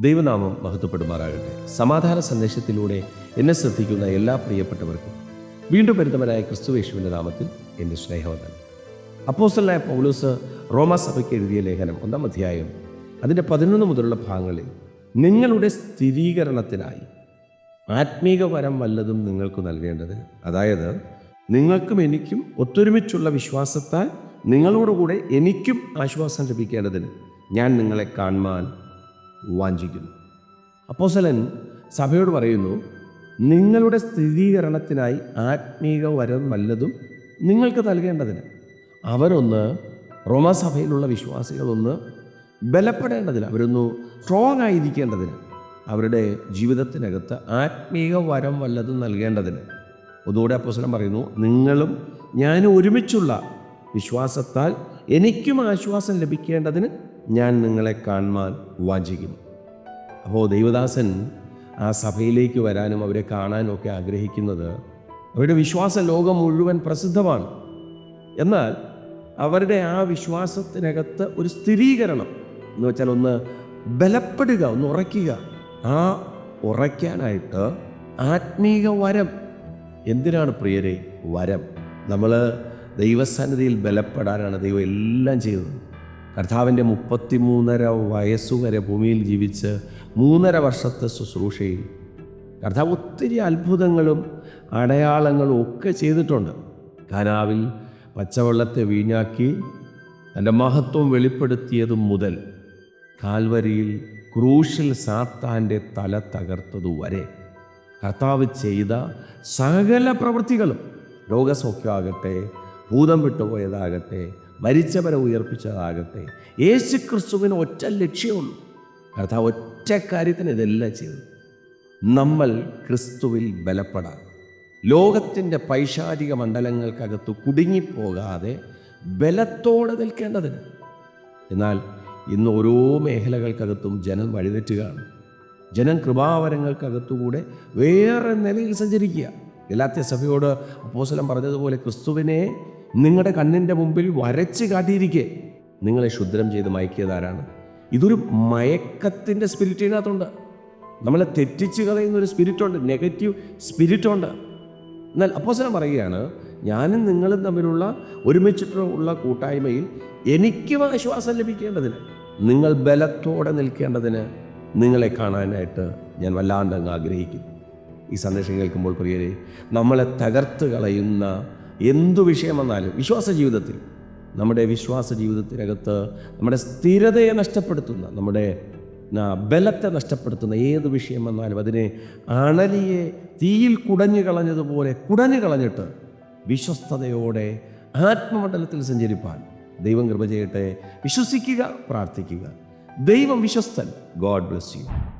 ദൈവനാമം മഹത്വപ്പെടുമാറാകട്ടെ. സമാധാന സന്ദേശത്തിലൂടെ എന്നെ ശ്രദ്ധിക്കുന്ന എല്ലാ പ്രിയപ്പെട്ടവർക്കും വീണ്ടും വരുന്നവനായ ക്രിസ്തുവേശുവിന്റെ നാമത്തിൽ എന്റെ സ്നേഹവന്ദനം. അപ്പോസ്റ്റലായ പൗലൂസ് റോമാ സഭയ്ക്ക് എഴുതിയ ലേഖനം ഒന്നാം അധ്യായം അതിന്റെ പതിനൊന്ന് മുതലുള്ള ഭാഗങ്ങളിൽ നിങ്ങളുടെ സ്ഥിരീകരണത്തിനായി ആത്മീക വരം വല്ലതും നിങ്ങൾക്ക് നൽകേണ്ടത്. അതായത് നിങ്ങൾക്കും എനിക്കും ഒത്തൊരുമിച്ചുള്ള വിശ്വാസത്താൽ നിങ്ങളോടുകൂടെ എനിക്കും ആശ്വാസം ലഭിക്കേണ്ടതിന് ഞാൻ നിങ്ങളെ കാണുവാൻ വാഞ്ചിക്കുന്നു. അപ്പോസലൻ സഭയോട് പറയുന്നു നിങ്ങളുടെ സ്ഥിരീകരണത്തിനായി ആത്മീക വരം വല്ലതും നിങ്ങൾക്ക് നൽകേണ്ടതിന് അവരൊന്ന് റോമാസഭയിലുള്ള വിശ്വാസികളൊന്ന് ബലപ്പെടേണ്ടതിന് അവരൊന്ന് സ്ട്രോങ് ആയിരിക്കേണ്ടതിന് അവരുടെ ജീവിതത്തിനകത്ത് ആത്മീക വരം വല്ലതും നൽകേണ്ടതിന്. ഒന്നുകൂടെ അപ്പോസലം പറയുന്നു നിങ്ങളും ഞാനും ഒരുമിച്ചുള്ള വിശ്വാസത്താൽ എനിക്കും ആശ്വാസം ലഭിക്കേണ്ടതിന് ഞാൻ നിങ്ങളെ കാണുവാൻ വാചിക്കും അപ്പോൾ ദൈവദാസൻ ആ സഭയിലേക്ക് വരാനും അവരെ കാണാനും ഒക്കെ ആഗ്രഹിക്കുന്നത് അവരുടെ വിശ്വാസ ലോകം മുഴുവൻ പ്രസിദ്ധമാണ്. എന്നാൽ അവരുടെ ആ വിശ്വാസത്തിനകത്ത് ഒരു സ്ഥിരീകരണം എന്ന് വെച്ചാൽ ഒന്ന് ബലപ്പെടുക ഒന്ന് ഉറയ്ക്കുക. ആ ഉറയ്ക്കാനായിട്ട് ആത്മീക വരം. എന്തിനാണ് പ്രിയരെ വരം? നമ്മൾ ദൈവസന്നിധിയിൽ ബലപ്പെടാനാണ് ദൈവം എല്ലാം ചെയ്തത്. കർത്താവിന്റെ മുപ്പത്തിമൂന്നര വയസ്സുവരെ ഭൂമിയിൽ ജീവിച്ച് മൂന്നര വർഷത്തെ ശുശ്രൂഷയിൽ കർത്താവ് ഒത്തിരി അത്ഭുതങ്ങളും അടയാളങ്ങളും ഒക്കെ ചെയ്തിട്ടുണ്ട്. കാനാവിൽ പച്ചവെള്ളത്തെ വീഞ്ഞാക്കി തന്റെ മഹത്വം വെളിപ്പെടുത്തിയതു മുതൽ കാൽവരിയിൽ ക്രൂശിൽ സാത്താന്റെ തല തകർത്തതുവരെ കർത്താവ് ചെയ്ത സകല പ്രവൃത്തികളും രോഗസൗഖ്യമാകട്ടെ ഭൂതം വിട്ടുപോയതാകട്ടെ മരിച്ചവരെ ഉയർപ്പിച്ചതാകട്ടെ. യേശു ക്രിസ്തുവിന് ഒറ്റ ലക്ഷ്യമുള്ളൂ കർത്താവ് ഒറ്റ കാര്യത്തിന് ഇതെല്ലാം ചെയ്തു. നമ്മൾ ക്രിസ്തുവിൽ ബലപ്പെടാം. ലോകത്തിന്റെ പൈശാചിക മണ്ഡലങ്ങൾക്കകത്ത് കുടുങ്ങിപ്പോകാതെ ബലത്തോടെ നിൽക്കേണ്ടതിന്. എന്നാൽ ഇന്ന് ഓരോ മേഖലകൾക്കകത്തും ജനം വഴിതെറ്റുകയാണ്. ജനം കൃപാവരങ്ങൾക്കകത്തുകൂടെ വേറെ നിലയിൽ സഞ്ചരിക്കുക. ഗലാത്യ സഭയോട് അപ്പോസലം പറഞ്ഞതുപോലെ ക്രിസ്തുവിനെ നിങ്ങളുടെ കണ്ണിന്റെ മുമ്പിൽ വരച്ച് കാട്ടിയിരിക്കെ. നിങ്ങളെ ശുദ്രം ചെയ്ത് മയക്കിയതാരാണ് ഇതൊരു മയക്കത്തിന്റെ സ്പിരിറ്റിനകത്തുണ്ട്. നമ്മളെ തെറ്റിച്ച് കളയുന്ന ഒരു സ്പിരിറ്റുണ്ട്. നെഗറ്റീവ് സ്പിരിറ്റുണ്ട്. എന്നാൽ അപ്പോസനം പറയുകയാണ് ഞാനും നിങ്ങളും തമ്മിലുള്ള ഒരുമിച്ചിട്ടുള്ള കൂട്ടായ്മയിൽ എനിക്കും ആശ്വാസം ലഭിക്കേണ്ടതിന് നിങ്ങൾ ബലത്തോടെ നിൽക്കേണ്ടതിന് നിങ്ങളെ കാണാനായിട്ട് ഞാൻ വല്ലാണ്ട് അങ്ങ് ആഗ്രഹിക്കുന്നു. ഈ സന്ദേശം കേൾക്കുമ്പോൾ പ്രിയരെ നമ്മളെ തകർത്ത് കളയുന്ന എന്തു വിഷയം വന്നാലും വിശ്വാസ ജീവിതത്തിൽ നമ്മുടെ വിശ്വാസ ജീവിതത്തിനകത്ത് നമ്മുടെ സ്ഥിരതയെ നഷ്ടപ്പെടുത്തുന്ന നമ്മുടെ ബലത്തെ നഷ്ടപ്പെടുത്തുന്ന ഏത് വിഷയം വന്നാലും അതിനെ അണലിയെ തീയിൽ കുടഞ്ഞു കളഞ്ഞതുപോലെ കുടഞ്ഞു കളഞ്ഞിട്ട് വിശ്വസ്തയോടെ ആത്മമണ്ഡലത്തിൽ സഞ്ചരിപ്പാൻ ദൈവം കൃപ ചെയ്യട്ടെ. വിശ്വസിക്കുക പ്രാർത്ഥിക്കുക. ദൈവം വിശ്വസ്തൻ. God bless you.